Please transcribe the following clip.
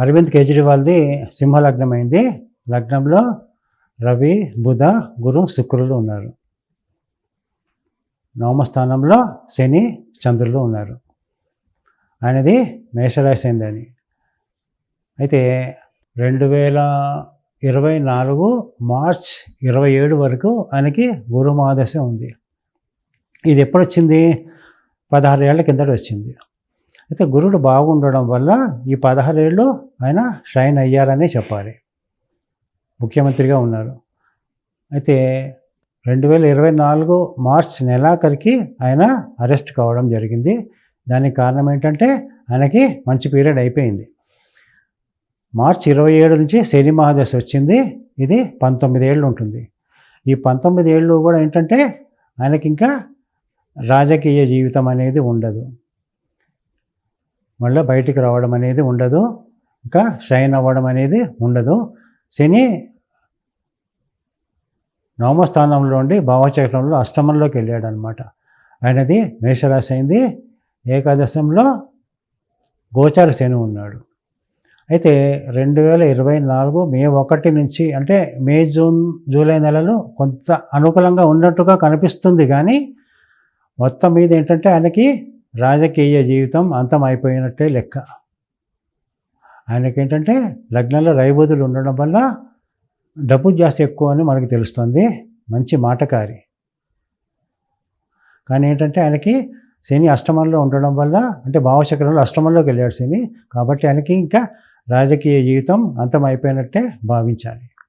అరవింద్ కేజ్రీవాల్ది సింహ అయింది లగ్నంలో రవి బుధ గురు శుక్రులు ఉన్నారు. నవమ స్థానంలో శని చంద్రులు ఉన్నారు. ఆయనది మేషరాశి అయిందని అయితే రెండు వేల ఇరవై నాలుగు మార్చ్ ఇరవై ఏడు వరకు ఆయనకి గురు మహాదశ ఉంది. ఇది ఎప్పుడు వచ్చింది పదహారు ఏళ్ళ కిందట వచ్చింది. అయితే గురుడు బాగుండడం వల్ల ఈ పదహారు ఏళ్ళు ఆయన షైన్ అయ్యారనే చెప్పాలి. ముఖ్యమంత్రిగా ఉన్నారు. అయితే రెండు వేల ఇరవై నాలుగు మార్చ్ నెలాఖరికి ఆయన అరెస్ట్ కావడం జరిగింది. దానికి కారణం ఏంటంటే ఆయనకి మంచి పీరియడ్ అయిపోయింది. మార్చ్ ఇరవై ఏడు నుంచి శని మహాదశ వచ్చింది. ఇది పంతొమ్మిది ఏళ్ళు ఉంటుంది. ఈ పంతొమ్మిది ఏళ్ళు కూడా ఏంటంటే ఆయనకి ఇంకా రాజకీయ జీవితం అనేది ఉండదు. మళ్ళీ బయటికి రావడం అనేది ఉండదు. ఇంకా షైన్ అవ్వడం అనేది ఉండదు. శని నవమ స్థానంలో ఉండి భావచక్రంలో అష్టమంలోకి వెళ్ళాడు అనమాట ఆయనది మేషరాశి అయింది. ఏకాదశంలో గోచార శని ఉన్నాడు. అయితే రెండు వేల ఇరవై నాలుగు మే ఒకటి నుంచి అంటే మే జూన్ జూలై నెలలో కొంత అనుకూలంగా ఉన్నట్టుగా కనిపిస్తుంది. కానీ మొత్తం మీద ఏంటంటే ఆయనకి రాజకీయ జీవితం అంతం అయిపోయినట్టే లెక్క. ఆయనకి ఏంటంటే లగ్నంలో రైబోధులు ఉండడం వల్ల డబ్బు జాస్తి ఎక్కువ అని మనకు తెలుస్తుంది. మంచి మాటకారి. కానీ ఏంటంటే ఆయనకి శని అష్టమంలో ఉండడం వల్ల అంటే భావచక్రంలో అష్టమంలోకి వెళ్ళాడు శని. కాబట్టి ఆయనకి ఇంకా రాజకీయ జీవితం అంతం అయిపోయినట్టే భావించాలి.